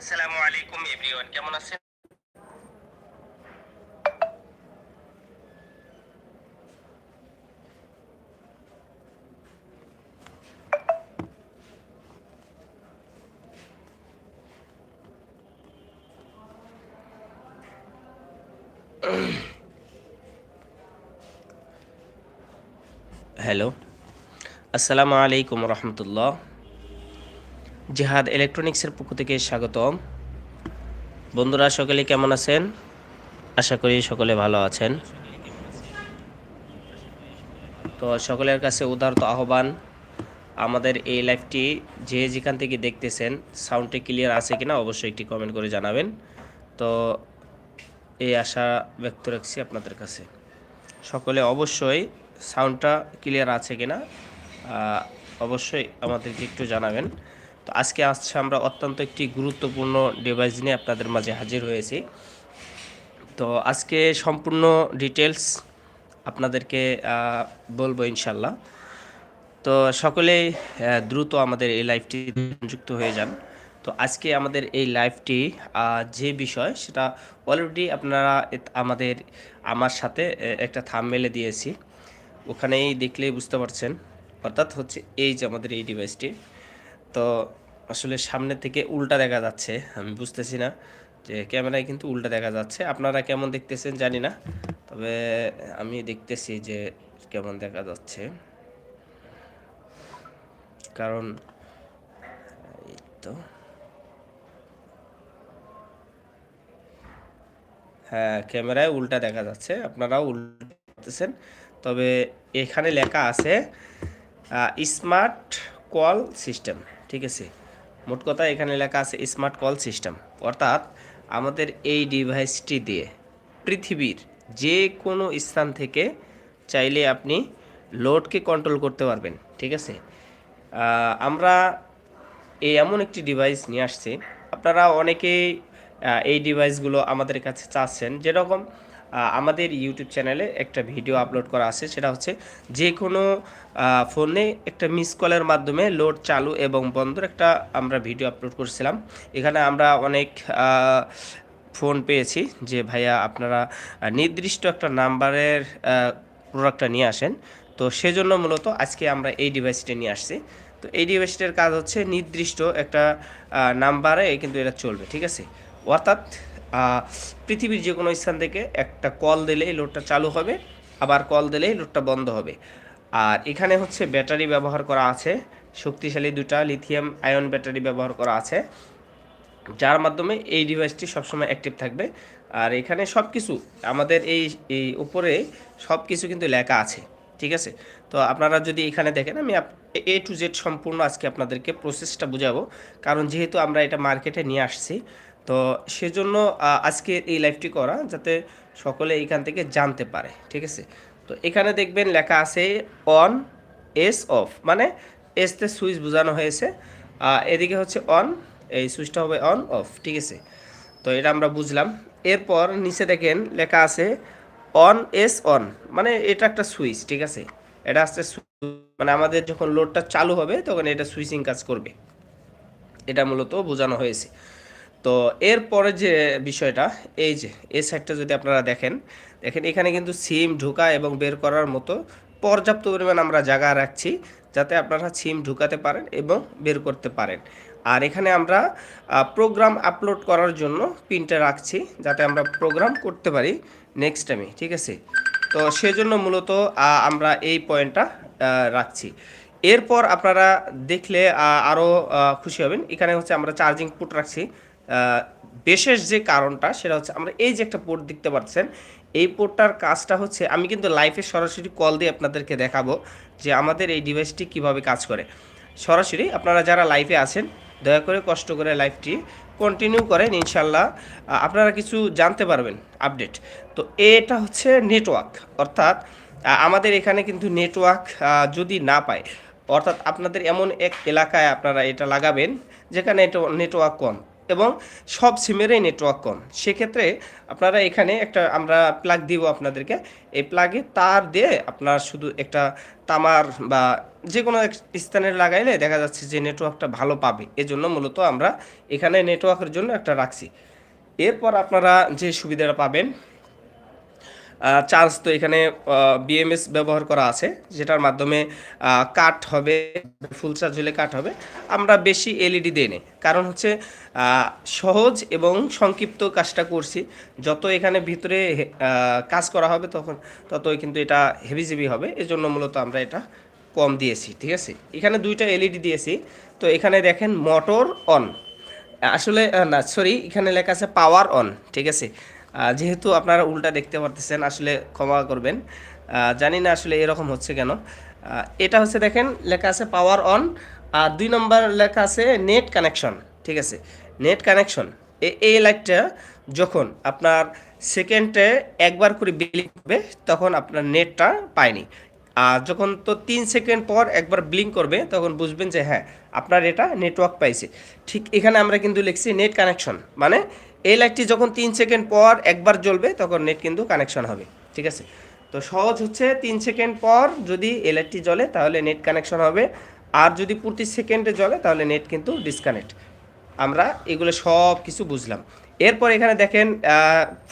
আসসালামু আলাইকুম এভরিওয়ান কেমন আছেন হ্যালো আসসালামু আলাইকুম রহমতুল্লাহ জিহাদ ইলেকট্রনিক্সের পক্ষ থেকে স্বাগতম। বন্ধুরা, সকলে কেমন আছেন? আশা করি সকলে ভালো আছেন। তো সকলের কাছে উদারত আহ্বান, আমাদের এই লাইভটি যে যেখান থেকে দেখতেছেন সাউন্ডটি ক্লিয়ার আছে কিনা অবশ্যই একটি কমেন্ট করে জানাবেন। তো এই আশা ব্যক্ত রাখছি আপনাদের কাছে। সকলে অবশ্যই সাউন্ডটা ক্লিয়ার আছে কিনা অবশ্যই আমাদেরকে একটু জানাবেন। তো আজকে আসছে আমরা অত্যন্ত একটি গুরুত্বপূর্ণ ডিভাইস নিয়ে আপনাদের মাঝে হাজির হয়েছি। তো আজকে সম্পূর্ণ ডিটেলস আপনাদেরকে বলব ইনশাল্লাহ তো সকলেই দ্রুত আমাদের এই লাইভটি যুক্ত হয়ে যান। তো আজকে আমাদের এই লাইভটি আহ, যে বিষয় সেটা অলরেডি আপনারা আমাদের আমার সাথে একটা থাম মেলে দিয়েছি। ওখানেই দেখলেই বুঝতে পারছেন। অর্থাৎ হচ্ছে এই যে আমাদের এই ডিভাইসটি তো আসলে সামনে থেকে উল্টা দেখা যাচ্ছে, আমি বুঝতেছি না যে ক্যামেরায় কিন্তু উল্টা দেখা যাচ্ছে। আপনারা কেমন দেখতেছেন জানি না, তবে আমি দেখতেছি যে কেমন দেখা যাচ্ছে। কারণ, এই তো। হ্যাঁ ক্যামেরায় উল্টা দেখা যাচ্ছে, আপনারাও উল্টা তবে এখানে লেখা আছে স্মার্ট কল সিস্টেম, ঠিক আছে? মোট কথা এখানে লেখা আছে স্মার্ট কল সিস্টেম অর্থাৎ আমাদের এই ডিভাইসটি দিয়ে পৃথিবীর যে কোনো স্থান থেকে চাইলে আপনি লোডকে কন্ট্রোল করতে পারবেন, ঠিক আছে? আমরা এই এমন একটি ডিভাইস নিয়ে আসছি। আপনারা অনেকেই এই ডিভাইসগুলো আমাদের কাছে চাচ্ছেন। যেরকম আমাদের ইউটিউব চ্যানেলে একটা ভিডিও আপলোড করা আছে। সেটা হচ্ছে যে কোনো ফোনে একটা মিস কলের মাধ্যমে লোড চালু এবং বন্ধর একটা আমরা ভিডিও আপলোড করছিলাম। এখানে আমরা অনেক ফোন পেয়েছি যে ভাইয়া আপনারা নির্দিষ্ট একটা নাম্বারের প্রোডাক্টটা নিয়ে আসেন। তো সেজন্য মূলত আজকে আমরা এই ডিভাইসটা নিয়ে আসছি। তো এই ডিভাইসটার কাজ হচ্ছে নির্দিষ্ট একটা নাম্বারে কিন্তু এটা চলবে, ঠিক আছে? অর্থাৎ পৃথিবীর যে কোনো স্থান থেকে একটা কল দিলেই লোডটা চালু হবে, আবার কল দিলেই লোডটা বন্ধ হবে। আর এখানে হচ্ছে ব্যাটারি ব্যবহার করা আছে, শক্তিশালী দুটা লিথিয়াম আয়ন ব্যাটারি ব্যবহার করা আছে, যার মাধ্যমে এই ডিভাইসটি সবসময় অ্যাক্টিভ থাকবে। আর এখানে সব কিছু আমাদের এই এই উপরে সব কিছু কিন্তু লেখা আছে, ঠিক আছে? তো আপনারা যদি এখানে দেখেন, আমি এ টু জেড সম্পূর্ণ আজকে আপনাদেরকে প্রসেসটা বুঝাবো। কারণ যেহেতু আমরা এটা মার্কেটে নিয়ে আসছি তো সেজন্য আজকে এই লাইভটি করা যাতে সকলে এখান থেকে জানতে পারে, ঠিক আছে? তো এখানে দেখবেন লেখা আছে অন এস অফ মানে এসতে সুইচ বোঝানো হয়েছে। এদিকে হচ্ছে অন এই সুইচটা হবে অন অফ ঠিক আছে? তো এটা আমরা বুঝলাম। এরপর নিচে দেখেন লেখা আছে অন এস অন মানে এটা একটা সুইচ ঠিক আছে? এটা সু- মানে আমাদের যখন লোডটা চালু হবে, তখন এটা সুইচিং কাজ করবে। এটা মূলত বোঝানো হয়েছে। তো এরপরে যে বিষয়টা, এই যে, এই সাইডটা যদি আপনারা দেখেন দেখেন এখানে কিন্তু সিম ঢোকা এবং বের করার মতো পর্যাপ্ত পরিমাণ আমরা জায়গা রাখছি যাতে আপনারা সিম ঢুকাতে পারেন এবং বের করতে পারেন। আর এখানে আমরা প্রোগ্রাম আপলোড করার জন্য পিনটা রাখছি যাতে আমরা প্রোগ্রাম করতে পারি নেক্সট টাইমে ঠিক আছে? তো সেজন্য মূলত আমরা এই পয়েন্টটা রাখছি। এরপর আপনারা দেখলে আরও খুশি হবেন। এখানে হচ্ছে আমরা চার্জিং পুট রাখছি। বিশেষ যে কারণটা সেটা হচ্ছে আমরা এই যে একটা পোর্ট দেখতে পাচ্ছেন, এই পোর্টটার কাজটা হচ্ছে, আমি কিন্তু লাইফে সরাসরি কল দিয়ে আপনাদেরকে দেখাবো যে আমাদের এই ডিভাইসটি কীভাবে কাজ করে। সরাসরি আপনারা যারা লাইভে আছেন, দয়া করে কষ্ট করে লাইফটি কন্টিনিউ করেন ইনশাল্লাহ আপনারা কিছু জানতে পারবেন আপডেট তো এটা হচ্ছে নেটওয়ার্ক অর্থাৎ আমাদের এখানে কিন্তু নেটওয়ার্ক যদি না পায়, অর্থাৎ আপনাদের এমন এক এলাকায় আপনারা এটা লাগাবেন, যেখানে নেটওয়ার্ক কম। এবং সব সিমেরই নেটওয়ার্ক কম। সেক্ষেত্রে আপনারা এখানে একটা আমরা প্লাগ দিব আপনাদেরকে। এই প্লাগে তার দিয়ে আপনার শুধু একটা তামার বা যে কোনো এক স্থানে লাগাইলে দেখা যাচ্ছে যে নেটওয়ার্কটা ভালো পাবে। এজন্য মূলত আমরা এখানে নেটওয়ার্কের জন্য একটা রাখছি। এরপর আপনারা যে সুবিধাটা পাবেন চার্জ তো এখানে বিএমএস ব্যবহার করা আছে, যেটার মাধ্যমে কাট হবে ফুল চার্জ হলে কাট হবে। আমরা বেশি এলইডি দিই নি কারণ হচ্ছে সহজ এবং সংক্ষিপ্ত কাজটা করছি। যত এখানে ভিতরে কাজ করা হবে তখন, ততই কিন্তু এটা হেভি হেভিজিবি হবে। এজন্য মূলত আমরা এটা কম দিয়েছি, ঠিক আছে? এখানে দুইটা এলইডি দিয়েছি। তো এখানে দেখেন মোটর অন আসলে না সরি এখানে লেখা আছে পাওয়ার অন ঠিক আছে? যেহেতু আপনারা উল্টা দেখতে পারতেছেন, আসলে ক্ষমা করবেন। জানি না আসলে এরকম হচ্ছে কেন। এটা হচ্ছে দেখেন, লেখা আছে পাওয়ার অন আর দুই নম্বর লেখা আছে নেট কানেকশন ঠিক আছে? নেট কানেকশন এই লাইটটা যখন আপনার সেকেন্ডে একবার করে বিলিং করবে, তখন আপনার নেটটা পায়নি। আর যখন তো তিন সেকেন্ড পর একবার ব্লিঙ্ক করবে, তখন বুঝবেন যে হ্যাঁ আপনার এটা নেটওয়ার্ক পাইছে। ঠিক এখানে আমরা কিন্তু লিখছি নেট কানেকশন মানে এই লাইটটি যখন তিন সেকেন্ড পর একবার জ্বলবে, তখন নেট কিন্তু কানেকশন হবে, ঠিক আছে? তো সহজ হচ্ছে তিন সেকেন্ড পর যদি এই লাইটটি জ্বলে, তাহলে নেট কানেকশন হবে। আর যদি প্রতি সেকেন্ডে জ্বলে, তাহলে নেট কিন্তু ডিসকানেক্ট আমরা এগুলো সব কিছু বুঝলাম। এরপর এখানে দেখেন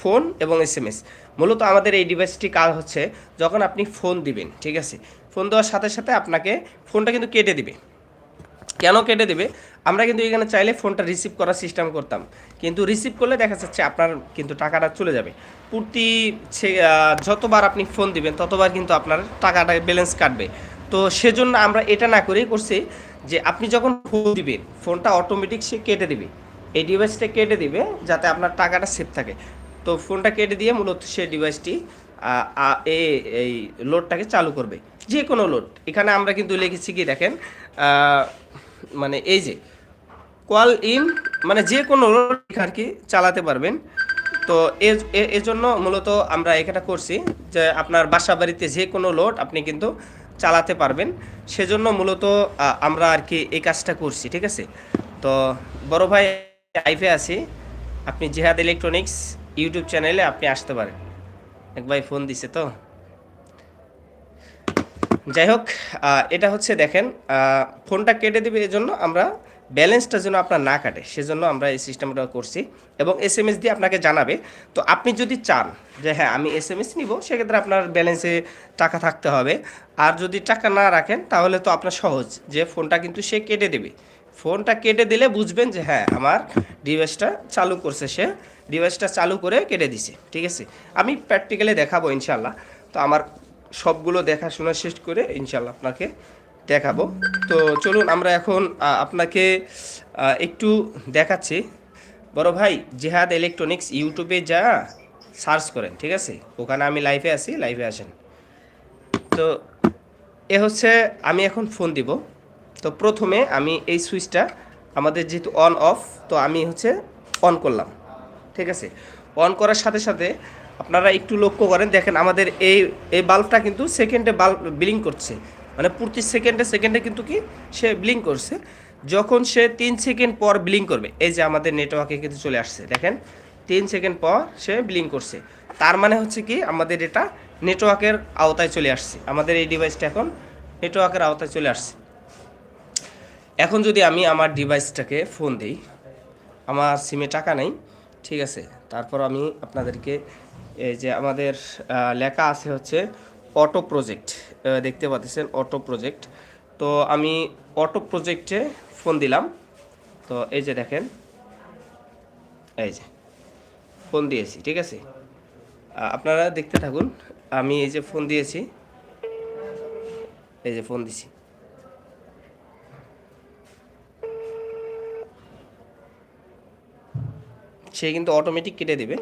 ফোন এবং এসএমএস মূলত আমাদের এই ডিভাইসটি কাজ হচ্ছে, যখন আপনি ফোন দিবেন, ঠিক আছে? ফোন দেওয়ার সাথে সাথে আপনাকে ফোনটা কিন্তু কেটে দিবে। কেন কেটে দেবে? আমরা কিন্তু এখানে চাইলে ফোনটা রিসিভ করার সিস্টেম করতাম। কিন্তু রিসিভ করলে দেখা যাচ্ছে আপনার কিন্তু টাকাটা চলে যাবে। প্রতি যতবার আপনি ফোন দিবেন, ততবার কিন্তু আপনার টাকাটা ব্যালেন্স কাটবে। তো সেজন্য আমরা এটা না করেই করছি যে আপনি যখন ফোন দিবেন ফোনটা অটোমেটিক সে কেটে দিবে। এই ডিভাইসটা কেটে দিবে যাতে আপনার টাকাটা সেভ থাকে। তো ফোনটা কেটে দিয়ে মূলত সে ডিভাইসটি এই- লোডটাকে চালু করবে। যে কোনো লোড এখানে আমরা কিন্তু লিখেছি কি দেখেন মানে এই যে কল ইন মানে যে কোনো আর কি চালাতে পারবেন। তো এজন্য মূলত আমরা এখানে করছি যে আপনার বাসা বাড়িতে যে কোনো লোড আপনি কিন্তু চালাতে পারবেন। সেজন্য মূলত আমরা আর কি এই কাজটা করছি, ঠিক আছে? তো বড় ভাই লাইভে আছি। আপনি জেহাদ ইলেকট্রনিক্স ইউটিউব চ্যানেলে আপনি আসতে পারেন। এক ভাই ফোন দিছে তো। যাই হোক এটা হচ্ছে দেখেন ফোনটা কেটে দেবে জন্য আমরা ব্যালেন্সটা যেন আপনার না কাটে, সেজন্য আমরা এই সিস্টেমটা করছি এবং এস এম এস দিয়ে আপনাকে জানাবে। তো আপনি যদি চান যে হ্যাঁ আমি এস এম এস নিব, সেক্ষেত্রে আপনার ব্যালেন্সে টাকা থাকতে হবে। আর যদি টাকা না রাখেন, তাহলে তো আপনার সহজ যে ফোনটা কিন্তু সে কেটে দেবে। ফোনটা কেটে দিলে বুঝবেন যে হ্যাঁ আমার ডিভাইসটা চালু করছে সে, ডিভাইসটা চালু করে কেটে দিছে, ঠিক আছে? আমি প্র্যাকটিক্যালি দেখাবো ইনশাল্লাহ তো আমার সবগুলো দেখাশোনা শেষ করে ইনশাল্লাহ আপনাকে দেখাবো। তো চলুন আমরা এখন আপনাকে একটু দেখাচ্ছি। বড় ভাই, জেহাদ ইলেকট্রনিক্স ইউটিউবে যা সার্চ করেন, ঠিক আছে? ওখানে আমি লাইভে আছি, লাইভে আসেন। তো এ হচ্ছে, আমি এখন ফোন দিব। তো প্রথমে আমি এই সুইচটা, আমাদের যেহেতু অন অফ, তো আমি হচ্ছে অন করলাম, ঠিক আছে? অন করার সাথে সাথে আপনারা একটু লক্ষ্য করেন, দেখেন আমাদের এই এই বাল্বটা কিন্তু সেকেন্ডে বাল্ব ব্লিং করছে। মানে প্রতি সেকেন্ডে সেকেন্ডে কিন্তু কি, সে ব্লিং করছে। যখন সে তিন সেকেন্ড পর ব্লিং করবে, এই যে আমাদের নেটওয়ার্কে কিন্তু চলে আসছে, দেখেন। তিন সেকেন্ড পর সে ব্লিং করছে। তার মানে হচ্ছে কি, আমাদের এটা নেটওয়ার্কের আওতায় চলে আসছে। আমাদের এই ডিভাইসটা এখন নেটওয়ার্কের আওতায় চলে আসছে। এখন যদি আমি আমার ডিভাইসটাকে ফোন দিই, আমার সিমে টাকা নেই ঠিক আছে, তারপর আমি আপনাদেরকে এই যে আমাদের লেখা আছে হচ্ছে অটো প্রজেক্ট দেখতে পাচ্ছেন অটো প্রজেক্ট। তো আমি অটো প্রজেক্টে ফোন দিলাম। তো এই যে দেখেন, এই যে ফোন দিয়েছি, ঠিক আছে? আপনারা দেখতে থাকুন, আমি এই যে ফোন দিয়েছি, এই যে ফোন দিছি। সে কিন্তু অটোমেটিক কেটে দেবে।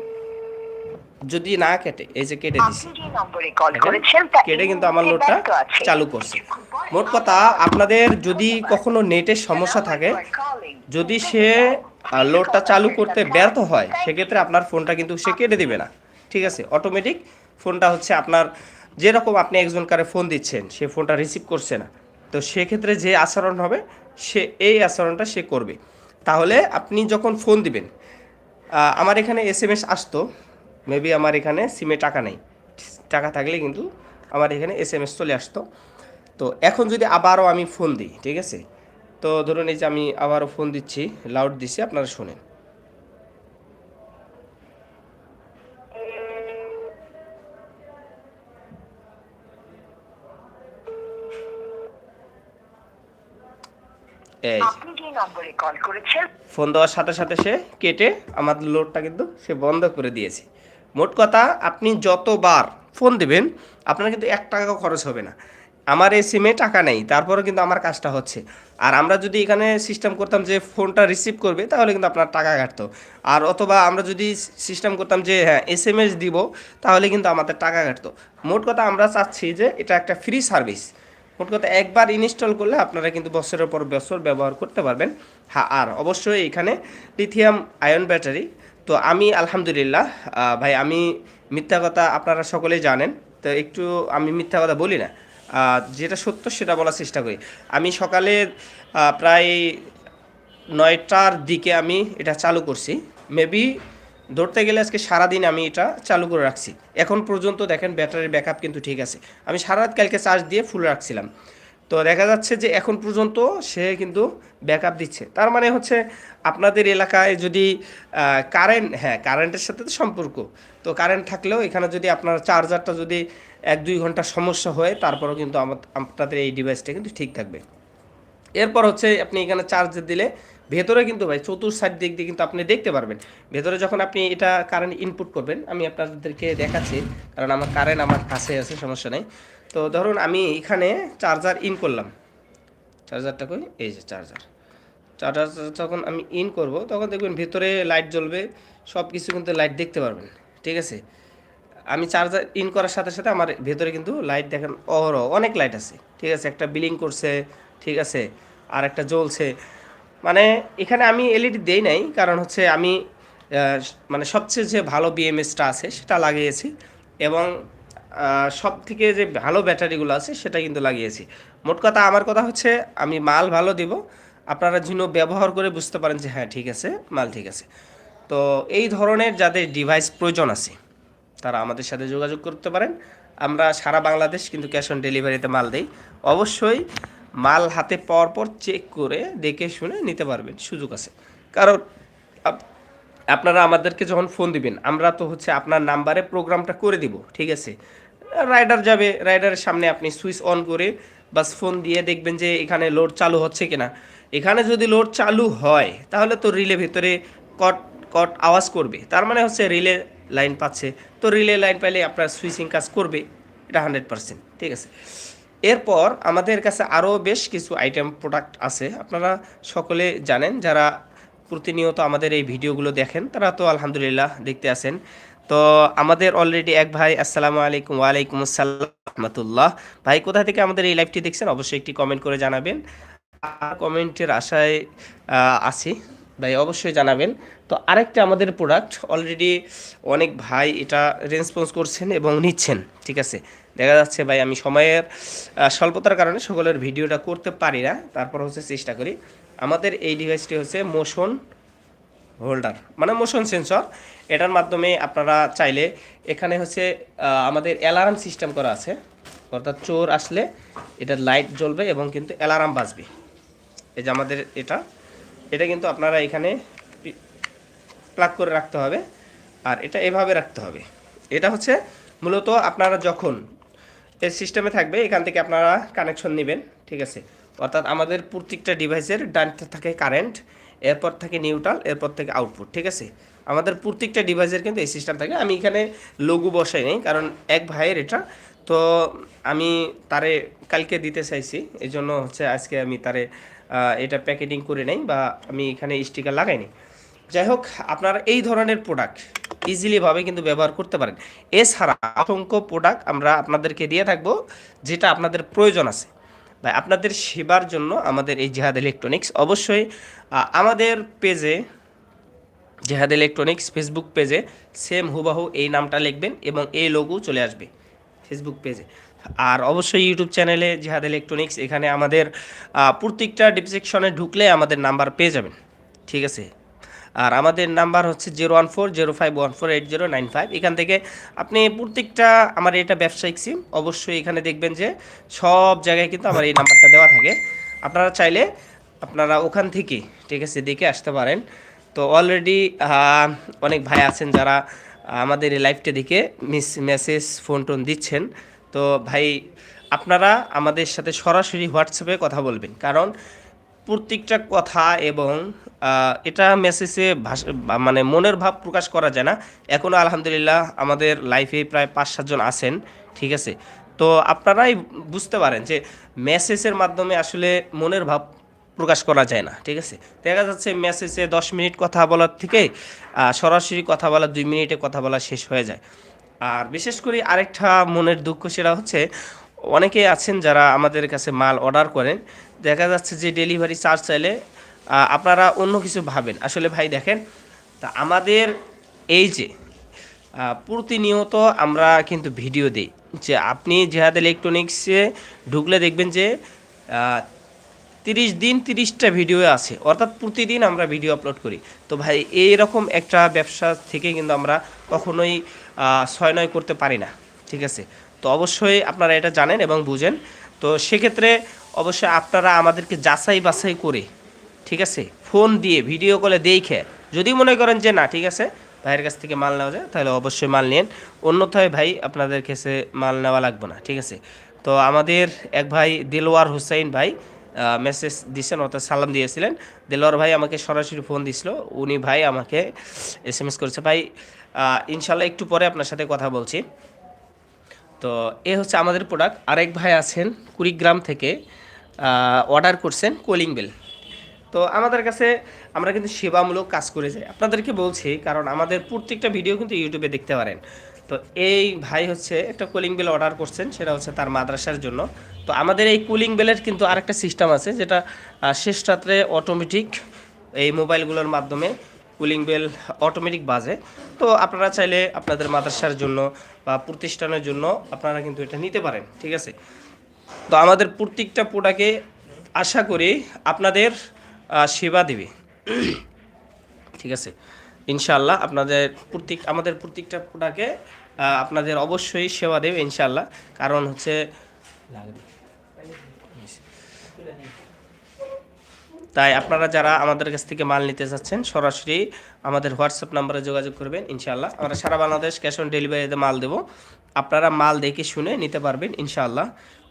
যদি না কেটে এই যে কেটে দিছি। কেটে কিন্তু আমার লোডটা চালু করছে। মোট কথা আপনাদের যদি কখনো নেটের সমস্যা থাকে যদি সে লোডটা চালু করতে ব্যর্থ হয় সেক্ষেত্রে আপনার ফোনটা কিন্তু সে কেটে দিবে না। ঠিক আছে? অটোমেটিক ফোনটা হচ্ছে আপনার যেরকম আপনি একজন কারে ফোন দিচ্ছেন সে ফোনটা রিসিভ করছে না। তো সেক্ষেত্রে যে আচরণ হবে সে এই আচরণটা সে করবে। তাহলে আপনি যখন ফোন দিবেন আমার এখানে এস এম এস আসতো। মেবি আমার এখানে সিমে টাকা নেই। টাকা থাকলে কিন্তু আমার এখানে এস এম এস চলে আসতো। তো এখন যদি আবারও আমি ফোন দিই, ঠিক আছে? তো ধরুন এই যে আমি আবারও ফোন দিচ্ছি লাউড দিচ্ছি, আপনারা শোনেন। এই আপনি যে নম্বরে কল করেছেন ফোন দেওয়ার সাথে সাথে সে কেটে আমার লোডটা কিন্তু সে বন্ধ করে দিয়েছে। মোট কথা আপনি যতবার ফোন দেবেন আপনার কিন্তু এক টাকাও খরচ হবে না। আমার এই সিমে টাকা নেই তারপরেও কিন্তু আমার কাজটা হচ্ছে। আর আমরা যদি এখানে সিস্টেম করতাম যে ফোনটা রিসিভ করবে তাহলে কিন্তু আপনার টাকা কাটতো। আর অথবা আমরা যদি সিস্টেম করতাম যে হ্যাঁ এস এম এস দিব তাহলে কিন্তু আমাদের টাকা কাটতো। মোট কথা আমরা চাচ্ছি যে এটা একটা ফ্রি সার্ভিস মোট কথা একবার ইনস্টল করলে আপনারা কিন্তু বছরের পর বছর ব্যবহার করতে পারবেন। হ্যাঁ আর অবশ্যই এখানে লিথিয়াম আয়ন ব্যাটারি তো আমি আলহামদুলিল্লাহ ভাই আমি মিথ্যা কথা আপনারা সকলেই জানেন, তো একটু আমি মিথ্যা কথা বলি না। যেটা সত্য সেটা বলার চেষ্টা করি। আমি সকালে প্রায় নয়টার দিকে আমি এটা চালু করছি। মেবি ধরতে গেলে আজকে সারাদিন আমি এটা চালু করে রাখছি। এখন পর্যন্ত দেখেন ব্যাটারির ব্যাকআপ কিন্তু ঠিক আছে। আমি সারা রাত কালকে চার্জ দিয়ে ফুল রাখছিলাম। তো দেখা যাচ্ছে যে এখন পর্যন্ত সে কিন্তু ব্যাকআপ দিচ্ছে। তার মানে হচ্ছে আপনাদের এলাকায় যদি কারেন্ট হ্যাঁ কারেন্টের সাথে তো সম্পর্ক। তো কারেন্ট থাকলেও এখানে যদি আপনার চার্জারটা যদি এক দুই ঘণ্টা সমস্যা হয়, তারপরেও কিন্তু আপনাদের এই ডিভাইসটা কিন্তু ঠিক থাকবে। এরপর হচ্ছে আপনি এখানে চার্জ দিলে ভেতরে কিন্তু ভাই চতুর সাইড দিক দিয়ে কিন্তু আপনি দেখতে পারবেন। ভেতরে যখন আপনি এটা কারেন্ট ইনপুট করবেন, আমি আপনাদেরকে দেখাচ্ছি, কারণ আমার কারেন্ট আমার কাছে আছে, সমস্যা নেই। তো ধরুন আমি এখানে চার্জার ইন করলাম। চার্জারটা কই? এই যে চার্জার চার্জার যখন আমি ইন করব, তখন দেখবেন ভেতরে লাইট জ্বলবে সব কিছু কিন্তু লাইট দেখতে পারবেন, ঠিক আছে? আমি চার্জার ইন করার সাথে সাথে আমার ভেতরে কিন্তু লাইট দেখেন, অহরহ অনেক লাইট আছে, ঠিক আছে? একটা বিলিং করছে, ঠিক আছে? আর একটা জ্বলছে। মানে এখানে আমি এলইডি দেই নাই, কারণ হচ্ছে আমি মানে সবচেয়ে যে ভালো বিএমএসটা আছে সেটা লাগিয়েছি এবং সব থেকে যে ভালো ব্যাটারিগুলো আছে সেটা কিন্তু লাগিয়েছি। মোট কথা আমার কথা হচ্ছে আমি মাল ভালো দিব, আপনারা যেন ব্যবহার করে বুঝতে পারেন যে হ্যাঁ ঠিক আছে, মাল ঠিক আছে। তো এই ধরনের যাদের ডিভাইস প্রয়োজন আছে, তারা আমাদের সাথে যোগাযোগ করতে পারেন। আমরা সারা বাংলাদেশ কিন্তু ক্যাশ অন ডেলিভারিতে মাল দেই। অবশ্যই মাল হাতে পাওয়ার পর চেক করে দেখে শুনে নিতে পারবেন, সুযোগ আছে। কারণ আপ- আপনারা আমাদেরকে যখন ফোন দিবেন, আমরা তো হচ্ছে আপনার নাম্বারে প্রোগ্রামটা করে দিব, ঠিক আছে? রাইডার যাবে রাইডারের সামনে আপনি সুইচ অন করে বাস ফোন দিয়ে দেখবেন যে এখানে লোড চালু হচ্ছে কিনা। এখানে যদি লোড চালু হয়, তাহলে তো রিলে ভিতরে কট কট আওয়াজ করবে। তার মানে হচ্ছে রিলে লাইন পাচ্ছে। তো রিলে লাইন পাইলে আপনার সুইচিং কাজ করবে, এটা হান্ড্রেড পার্সেন্ট ঠিক আছে? এরপর আমাদের কাছে আরও বেশ কিছু আইটেম প্রোডাক্ট আছে। আপনারা সকলে জানেন, যারা প্রতিনিয়ত আমাদের এই ভিডিওগুলো দেখেন, তারা তো আলহামদুলিল্লাহ দেখতে আছেন। তো আমাদের অলরেডি এক ভাই, আসসালামু আলাইকুম, ওয়ালাইকুম আসসালাম রহমতুল্লাহ। ভাই, কোথা থেকে আমাদের এই লাইভটি দেখছেন? অবশ্যই একটি কমেন্ট করে জানাবেন। কমেন্টের আশায় আছি। ভাই, অবশ্যই জানাবেন। তো আরেকটা আমাদের প্রোডাক্ট অলরেডি অনেক ভাই এটা রেসপন্স করছেন এবং নিচ্ছেন, ঠিক আছে? দেখা যাচ্ছে ভাই, আমি সময়ের স্বল্পতার কারণে সকলের ভিডিওটা করতে পারি না, তারপর হচ্ছে চেষ্টা করি। আমাদের এই ডিভাইসটি হচ্ছে মোশন হোল্ডার মানে মোশন সেন্সর এটার মাধ্যমে আপনারা চাইলে এখানে হচ্ছে আমাদের অ্যালার্ম সিস্টেম করা আছে। অর্থাৎ চোর আসলে এটা লাইট জ্বলবে এবং কিন্তু অ্যালার্ম বাজবে। এই যে আমাদের এটা এটা কিন্তু আপনারা এখানে প্লাগ করে রাখতে হবে। আর এটা এভাবে রাখতে হবে। এটা হচ্ছে মূলত আপনারা যখন এই সিস্টেমে থাকবে, এখান থেকে আপনারা কানেকশন নেবেন, ঠিক আছে? অর্থাৎ আমাদের প্রত্যেকটা ডিভাইসের ডানতে থাকে কারেন্ট এরপর থাকে নিউট্রাল এরপর থেকে আউটপুট ঠিক আছে? আমাদের প্রত্যেকটা ডিভাইসের কিন্তু এই সিস্টেম থাকে। আমি এখানে লঘু বসাই নেই, কারণ এক ভাইয়ের এটা। তো আমি তারে কালকে দিতে চাইছি এই জন্য হচ্ছে আজকে আমি তারে এটা প্যাকেটিং করে নেই বা আমি এখানে স্টিকার লাগাইনি। যাই হোক, আপনারা এই ধরনের প্রোডাক্ট ইজিলিভাবে কিন্তু ব্যবহার করতে পারেন। এছাড়া অসংখ্য প্রোডাক্ট আমরা আপনাদেরকে দিয়ে থাকব, যেটা আপনাদের প্রয়োজন আছে। ভাই, আপনাদের সেবার জন্য আমাদের এই জেহাদ ইলেকট্রনিক্স অবশ্যই আমাদের পেজে জেহাদ ইলেকট্রনিক্স ফেসবুক পেজে সেম হুবাহু এই নামটা লিখবেন এবং এই লোগো চলে আসবে ফেসবুক পেজে আর অবশ্যই ইউটিউব চ্যানেলে জেহাদ ইলেকট্রনিক্স এখানে আমাদের প্রত্যেকটা ডিসক্রিপশনে ঢুকলে আমাদের নাম্বার পেয়ে যাবেন। ঠিক আছে? আর আমাদের নাম্বার হচ্ছে zero one four zero five one four eight zero nine five এখান থেকে আপনি প্রত্যেকটা, আমার এটা ব্যবসায়িক সিম অবশ্যই এখানে দেখবেন যে সব জায়গায় কিন্তু আমার এই নাম্বারটা দেওয়া থাকে। আপনারা চাইলে আপনারা ওখান থেকে, ঠিক আছে, দেখে আসতে পারেন। তো অলরেডি অনেক ভাই আছেন যারা আমাদের এই লাইভটা দেখে মিস মেসেজ ফোন টোন দিচ্ছেন। তো ভাই, আপনারা আমাদের সাথে সরাসরি হোয়াটসঅ্যাপে কথা বলবেন। কারণ প্রত্যেকটা কথা এবং এটা মেসেজে মানে মনের ভাব প্রকাশ করা যায় না। এখনও আলহামদুলিল্লাহ আমাদের লাইফে প্রায় পাঁচ সাতজন আছেন, ঠিক আছে? তো আপনারাই বুঝতে পারেন যে মেসেজের মাধ্যমে আসলে মনের ভাব প্রকাশ করা যায় না, ঠিক আছে? দেখা যাচ্ছে মেসেজে দশ মিনিট কথা বলার থেকে সরাসরি কথা বলা, দুই মিনিটে কথা বলা শেষ হয়ে যায়। আর বিশেষ করে আরেকটা মনের দুঃখ সেটা হচ্ছে, অনেকে আছেন যারা আমাদের কাছে মাল অর্ডার করেন, দেখা যাচ্ছে যে ডেলিভারি চার্জ চাইলে আপনারা অন্য কিছু ভাবেন। আসলে ভাই দেখেন, তা আমাদের এই যে প্রতিনিয়ত আমরা কিন্তু ভিডিও দিই, যে আপনি জেহাদ ইলেকট্রনিক্সে ঢুকলে দেখবেন যে তিরিশ দিন তিরিশটা ভিডিও আছে, অর্থাৎ প্রতিদিন আমরা ভিডিও আপলোড করি। তো ভাই, এইরকম একটা ব্যবসা থেকে কিন্তু আমরা কখনোই ছয় নয় করতে পারি না, ঠিক আছে? তো অবশ্যই আপনারা এটা জানেন এবং বুঝেন। তো সেক্ষেত্রে অবশ্যই আপনারা আমাদেরকে যাচাই বাছাই করে, ঠিক আছে? ফোন দিয়ে ভিডিও কলে দেখে, যদি মনে করেন যে না, ঠিক আছে, ভাইয়ের কাছ থেকে মাল নেওয়া যায়, তাহলে অবশ্যই মাল নিন। অন্যথায় ভাই, আপনাদের কাছে মাল নেওয়া লাগবে না, ঠিক আছে? তো আমাদের এক ভাই দিলওয়ার হুসাইন ভাই মেসেজ দিয়েছেন অর্থাৎ সালাম দিয়েছিলেন। দিলওয়ার ভাই আমাকে সরাসরি ফোন দিছিল। উনি ভাই আমাকে এস এম এস করেছে, ভাই ইনশাল্লাহ একটু পরে আপনার সাথে কথা বলছি। তো এ হচ্ছে আমাদের প্রোডাক্ট আরেক ভাই আছেন কুড়িগ্রাম থেকে অর্ডার করছেন কোলিং বেল। তো আমাদের কাছে আমরা কিন্তু সেবামূলক কাজ করে যাই। আপনাদেরকে বলছি, কারণ আমাদের প্রত্যেকটা ভিডিও কিন্তু ইউটিউবে দেখতে পারেন। তো এই ভাই হচ্ছে একটা কুলিং বেল অর্ডার করছেন, সেটা হচ্ছে তার মাদ্রাসার জন্য। তো আমাদের এই কুলিং বেলের কিন্তু আরেকটা সিস্টেম আছে, যেটা শেষ রাত্রে অটোমেটিক এই মোবাইলগুলোর মাধ্যমে কুলিং বেল অটোমেটিক বাজে। তো আপনারা চাইলে আপনাদের মাদ্রাসার জন্য বা প্রতিষ্ঠানের জন্য আপনারা কিন্তু এটা নিতে পারেন, ঠিক আছে? তো আমাদের প্রত্যেকটা প্রোডাক্টে আশা করি আপনাদের সেবা দেবে। ঠিক আছে? ইনশাল্লাহ আপনাদের প্রত্যেক, আমাদের প্রত্যেকটা প্রোডাক্টে আপনাদের অবশ্যই সেবা দেবে ইনশাল্লাহ কারণ হচ্ছে তাই আপনারা যারা আমাদের কাছ থেকে মাল নিতে চাচ্ছেন, সরাসরি আমাদের হোয়াটসঅ্যাপ নাম্বারে যোগাযোগ করবেন, ইনশাআল্লাহ। আমরা সারা বাংলাদেশ ক্যাশ অন ডেলিভারিতে মাল দেবো। আপনারা মাল দেখে শুনে নিতে পারবেন, ইনশাআল্লাহ।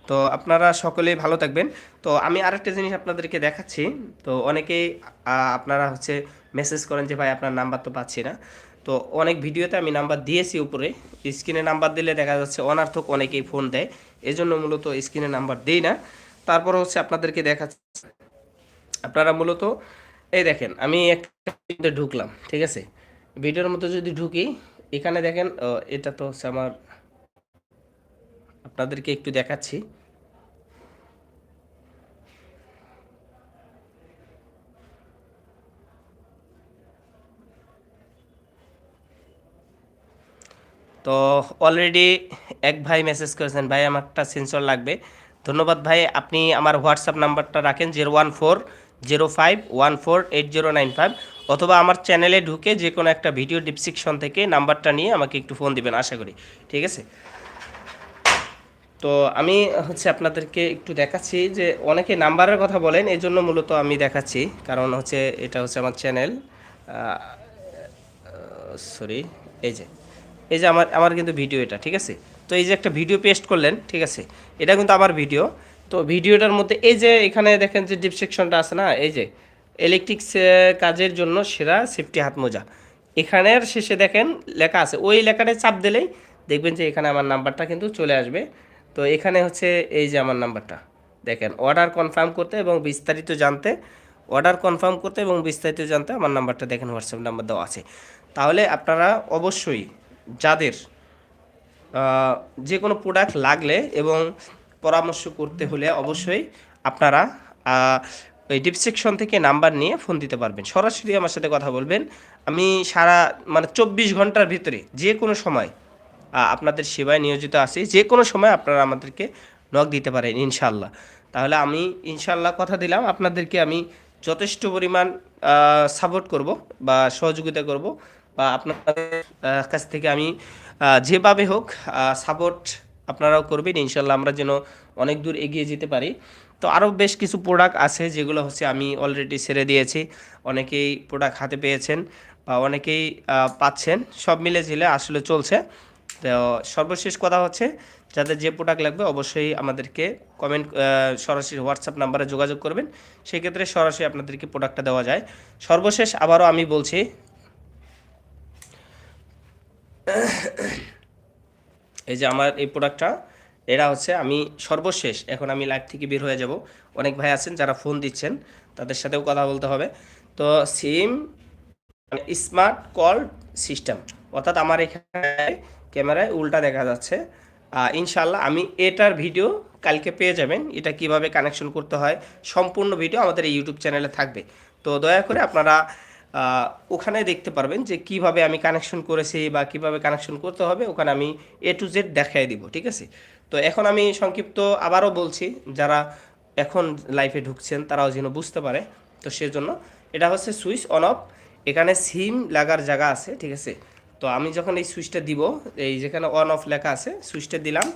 তো আপনারা সকলেই ভালো থাকবেন। তো আমি আরেকটা জিনিস আপনাদেরকে দেখাচ্ছি। তো অনেকেই আপনারা হচ্ছে মেসেজ করেন যে, ভাই, আপনার নাম্বার তো পাচ্ছি না। তো অনেক ভিডিওতে আমি নাম্বার দিয়েছি উপরে। স্ক্রিনে নাম্বার দিলে দেখা যাচ্ছে অনার্থক অনেকেই ফোন দেয়। এজন্য মূলত স্ক্রিনে নাম্বার দিই না। তারপর হচ্ছে আপনাদেরকে দেখাচ্ছি আপনারা মূলত, এই দেখেন, আমি একটা ঢুকলাম, ঠিক আছে? ভিডিওর মধ্যে যদি ঢুকি, এখানে দেখেন এটা তো হচ্ছে আমার, আপনাদেরকে একটু দেখাচ্ছি। তো অলরেডি এক ভাই মেসেজ করেছেন, ভাই আমার একটা সেন্সর লাগবে। ধন্যবাদ ভাই, আপনি আমার হোয়াটসঅ্যাপ নাম্বারটা রাখেন zero one four zero five one four eight zero nine five অথবা আমার চ্যানেলে ঢুকে যে কোনো একটা ভিডিও ডিসক্রিপশন থেকে নাম্বারটা নিয়ে আমাকে একটু ফোন দিবেন, আশা করি। ঠিক আছে? তো আমি হচ্ছে আপনাদেরকে একটু দেখাচ্ছি যে অনেকে নাম্বারের কথা বলেন, এই জন্য মূলত আমি দেখাচ্ছি। কারণ হচ্ছে এটা হচ্ছে আমার চ্যানেল। সরি, এই যে এই যে আমার আমার কিন্তু ভিডিও এটা, ঠিক আছে? তো এই যে একটা ভিডিও পেস্ট করলেন, ঠিক আছে? এটা কিন্তু আমার ভিডিও। তো ভিডিওটার মধ্যে এই যে এখানে দেখেন যে ডিপ সেকশনটা আছে না, এই যে ইলেকট্রিক কাজের জন্য সেরা সেফটি হাত মোজা। এখানের শেষে দেখেন লেখা আছে, ওই লেখাটায় চাপ দিলেই দেখবেন যে এখানে আমার নাম্বারটা কিন্তু চলে আসবে। তো এখানে হচ্ছে এই যে আমার নাম্বারটা। দেখেন অর্ডার কনফার্ম করতে এবং বিস্তারিত জানতে অর্ডার কনফার্ম করতে এবং বিস্তারিত জানতে আমার নাম্বারটা দেখেন হোয়াটসঅ্যাপ নাম্বার দেওয়া আছে। তাহলে আপনারা অবশ্যই যাদের যে কোনো প্রোডাক্ট লাগলে এবং পরামর্শ করতে হলে অবশ্যই আপনারা ওই ডিসক্রিপশন থেকে নাম্বার নিয়ে ফোন দিতে পারবেন। সরাসরি আমার সাথে কথা বলবেন। আমি সারা মানে চব্বিশ ঘণ্টার ভিতরে যে কোনো সময় আপনাদের সেবায় নিয়োজিত আছি, যে কোনো সময় আপনারা আমাদেরকে নক দিতে পারেন ইনশাল্লাহ তাহলে আমি ইনশাল্লাহ কথা দিলাম। আপনাদেরকে আমি যথেষ্ট পরিমাণ সাপোর্ট করব বা সহযোগিতা করব বা আপনাদের কাছ থেকে আমি যেভাবে হোক সাপোর্ট আপনারাও করবেন, ইনশাল্লাহ আমরা যেন অনেক দূর এগিয়ে যেতে পারি। তো আরও বেশ কিছু প্রোডাক্ট আছে যেগুলো হচ্ছে আমি অলরেডি ছেড়ে দিয়েছি। অনেকেই প্রোডাক্ট হাতে পেয়েছেন বা অনেকেই পাচ্ছেন, সব মিলে ঝিলে আসলে চলছে। তো সর্বশেষ কথা হচ্ছে, যাদের যে প্রোডাক্ট লাগবে অবশ্যই আমাদেরকে কমেন্ট সরাসরি হোয়াটসঅ্যাপ নাম্বারে যোগাযোগ করবেন। সেক্ষেত্রে সরাসরি আপনাদেরকে প্রোডাক্টটা দেওয়া যায়। সর্বশেষ আবারও আমি বলছি এই যে আমার এই প্রোডাক্টটা এরা হচ্ছে আমি সর্বশেষ, এখন আমি লাইভ থেকে বের হয়ে যাব। অনেক ভাই আছেন যারা ফোন দিচ্ছেন, তাদের সাথেও কথা বলতে হবে। তো সিম স্মার্ট কল সিস্টেম অর্থাৎ আমার এখানে ক্যামেরায় উল্টা দেখা যাচ্ছে। ইনশাল্লাহ আমি এটার ভিডিও কালকে পেয়ে যাবেন। এটা কীভাবে কানেকশন করতে হয়, সম্পূর্ণ ভিডিও আমাদের এই ইউটিউব চ্যানেলে থাকবে। তো দয়া করে আপনারা ওখানে দেখতে পারবেন যে কীভাবে আমি কানেকশন করেছি বা কীভাবে কানেকশন করতে হবে, ওখানে আমি এ টু জেড দেখাই দিব, ঠিক আছে? তো এখন আমি সংক্ষিপ্ত আবারও বলছি, যারা এখন লাইফে ঢুকছেন, তারাও যেন বুঝতে পারে। তো সেজন্য এটা হচ্ছে সুইচ অন অফ, এখানে সিম লাগার জায়গা আছে, ঠিক আছে? তো আমি যখন এই সুইচটা দিব, এই যেখানে অন অফ লেখা আছে, সুইচটা দিলাম,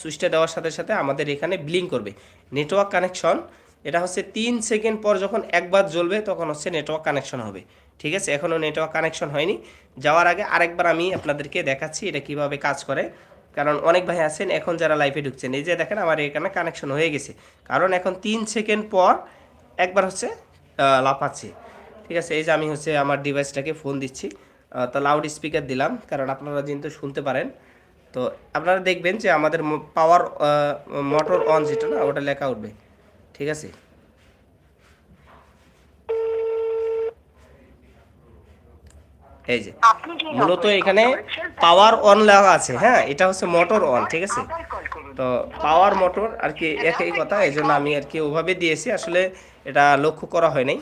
সুইচটা দেওয়ার সাথে সাথে আমাদের এখানে ব্লিং করবে। নেটওয়ার্ক কানেকশন এটা হচ্ছে তিন সেকেন্ড পর যখন একবার জ্বলবে, তখন হচ্ছে নেটওয়ার্ক কানেকশন হবে। ঠিক আছে? এখনও নেটওয়ার্ক কানেকশন হয়নি। যাওয়ার আগে আরেকবার আমি আপনাদেরকে দেখাচ্ছি এটা কীভাবে কাজ করে। কারণ অনেক ভাই আছেন, এখন যারা লাইফে ঢুকছেন, এই যে দেখেন আমার এখানে কানেকশন হয়ে গেছে। কারণ এখন তিন সেকেন্ড পর একবার হচ্ছে লাফাচ্ছে। ঠিক আছে? এই যে আমি হচ্ছে আমার ডিভাইসটাকে ফোন দিচ্ছি। তো লাউড স্পিকার দিলাম, কারণ আপনারা কিন্তু শুনতে পারেন। তো আপনারা দেখবেন যে আমাদের পাওয়ার মোটর অন যেটা না, ওটা লেখা উঠবে। ঠিক আছে? এই যে মূলত এখানে পাওয়ার অন লেখা আছে হ্যাঁ এটা হচ্ছে মোটর অন ঠিক আছে। তো পাওয়ার মোটর আর কি একই কথা এই জন্য আমি আর কি ওভাবে দিয়েছি আসলে এটা লক্ষ্য করা হয় নাই।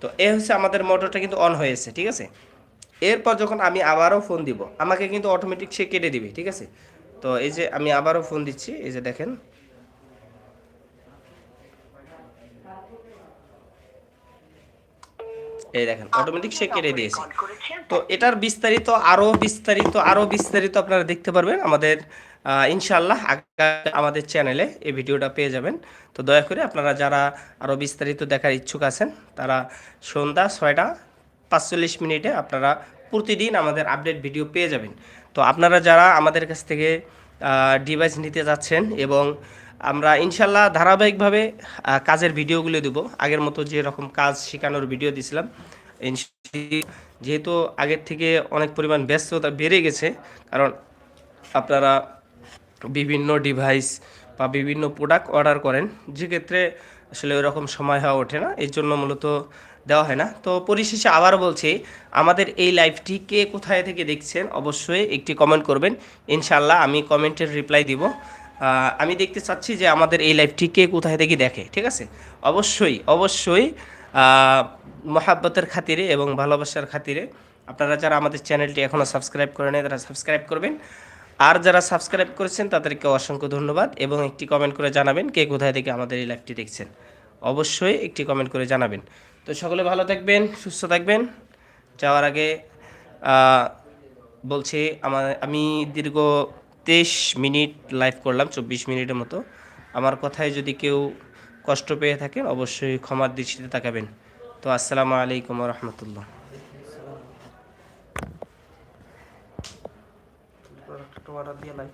তো এ হচ্ছে আমাদের মোটরটা কিন্তু অন হয়েছে ঠিক আছে? এরপর যখন আমি আবারও ফোন দিব আমাকে কিন্তু অটোমেটিক সে কেটে দিবে ঠিক আছে? তো এই যে আমি আবারও ফোন দিচ্ছি এই যে দেখেন। এই দেখেন অটোমেটিক সে কেটে দিয়েছে। তো এটার বিস্তারিত আরও বিস্তারিত আরও বিস্তারিত আপনারা দেখতে পারবেন আমাদের ইনশাল্লাহ আমাদের চ্যানেলে এই ভিডিওটা পেয়ে যাবেন। তো দয়া করে আপনারা যারা আরও বিস্তারিত দেখার ইচ্ছুক আছেন তারা সন্ধ্যা ছয়টা পাঁচচল্লিশ মিনিটে আপনারা প্রতিদিন আমাদের আপডেট ভিডিও পেয়ে যাবেন। তো আপনারা যারা আমাদের কাছ থেকে ডিভাইস নিতে যাচ্ছেন এবং আমরা ইনশাল্লাহ ধারাবাহিকভাবে কাজের ভিডিওগুলো দেবো। আগের মতো যে রকম কাজ শেখানোর ভিডিও দিছিলাম। যেহেতু আগের থেকে অনেক পরিমাণ ব্যস্ততা বেড়ে গেছে, কারণ আপনারা বিভিন্ন ডিভাইস বা বিভিন্ন প্রোডাক্ট অর্ডার করেন, যেক্ষেত্রে আসলে ওরকম সময় হওয়া ওঠে না। এর জন্য মূলত দেওয়া হয় না। তো পরিশেষে আবার বলছি, আমাদের এই লাইভটি কে কোথায় থেকে দেখছেন অবশ্যই একটি কমেন্ট করবেন। ইনশাল্লাহ আমি কমেন্টের রিপ্লাই দিব। আমি দেখতে চাচ্ছি যে আমাদের এই লাইভটি কে কোথায় থেকে দেখে, ঠিক আছে? অবশ্যই অবশ্যই মহাব্বতের খাতিরে এবং ভালোবাসার খাতিরে আপনারা যারা আমাদের চ্যানেলটি এখনও সাবস্ক্রাইব করে নেয় তারা সাবস্ক্রাইব করবেন। আর যারা সাবস্ক্রাইব করেছেন, তাদেরকে অসংখ্য ধন্যবাদ এবং একটি কমেন্ট করে জানাবেন কে কোথায় থেকে আমাদের এই লাইভটি দেখছেন। অবশ্যই একটি কমেন্ট করে জানাবেন। তো সকলে ভালো থাকবেন, সুস্থ থাকবেন। যাওয়ার আগে বলছি আমার আমি দীর্ঘ তেইশ মিনিট লাইভ করলাম, চব্বিশ মিনিটের মতো। আমার কথায় যদি কেউ কষ্ট পেয়ে থাকেন অবশ্যই ক্ষমার দৃষ্টিতে তাকাবেন। তো আসসালামু আলাইকুম রহমতুল্লাহ দিয়ে লাইভ